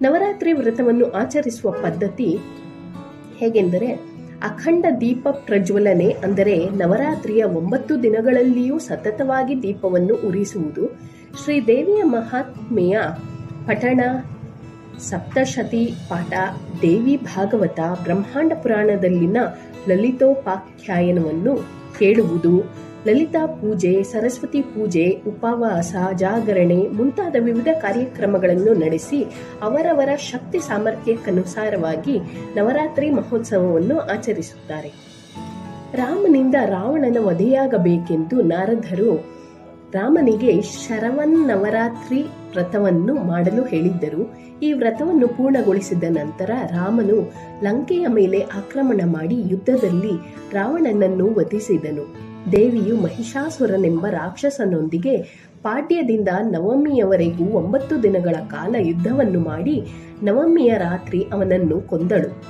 ನವರಾತ್ರಿ ವ್ರತವನ್ನು ಆಚರಿಸುವ ಪದ್ಧತಿ ಹೇಗೆಂದರೆ, ಅಖಂಡ ದೀಪ ಪ್ರಜ್ವಲನೆ ಅಂದರೆ ನವರಾತ್ರಿಯ ಒಂಬತ್ತು ದಿನಗಳಲ್ಲಿಯೂ ಸತತವಾಗಿ ದೀಪವನ್ನು ಉರಿಸುವುದು ಶ್ರೀದೇವಿಯ ಮಹಾತ್ಮೆಯ ಪಠಣ, ಸಪ್ತಶತಿ ಪಾಠ, ದೇವಿ ಭಾಗವತ, ಬ್ರಹ್ಮಾಂಡ ಪುರಾಣದಲ್ಲಿನ ಲಲಿತೋಪಾಖ್ಯಾಯನವನ್ನು ಕೇಳುವುದು. ಲಲಿತಾ ಪೂಜೆ, ಸರಸ್ವತಿ ಪೂಜೆ, ಉಪವಾಸ, ಜಾಗರಣೆ ಮುಂತಾದ ವಿವಿಧ ಕಾರ್ಯಕ್ರಮಗಳನ್ನು ನಡೆಸಿ ಅವರವರ ಶಕ್ತಿ ಸಾಮರ್ಥ್ಯಕ್ಕನುಸಾರವಾಗಿ ನವರಾತ್ರಿ ಮಹೋತ್ಸವವನ್ನು ಆಚರಿಸುತ್ತಾರೆ. ರಾಮನಿಂದ ರಾವಣನ ವಧೆಯಾಗಬೇಕೆಂದು ನಾರದರು ರಾಮನಿಗೆ ಶರವನ್ ನವರಾತ್ರಿ ವ್ರತವನ್ನು ಮಾಡಲು ಹೇಳಿದ್ದರು. ಈ ವ್ರತವನ್ನು ಪೂರ್ಣಗೊಳಿಸಿದ ನಂತರ ರಾಮನು ಲಂಕೆಯ ಮೇಲೆ ಆಕ್ರಮಣ ಮಾಡಿ ಯುದ್ಧದಲ್ಲಿ ರಾವಣನನ್ನು ವಧಿಸಿದನು. ದೇವಿಯು ಮಹಿಷಾಸುರನೆಂಬ ರಾಕ್ಷಸನೊಂದಿಗೆ ಪಾಡ್ಯದಿಂದ ನವಮಿಯವರೆಗೂ ಒಂಬತ್ತು ದಿನಗಳ ಕಾಲ ಯುದ್ಧವನ್ನು ಮಾಡಿ ನವಮಿಯ ರಾತ್ರಿ ಅವನನ್ನು ಕೊಂದಳು.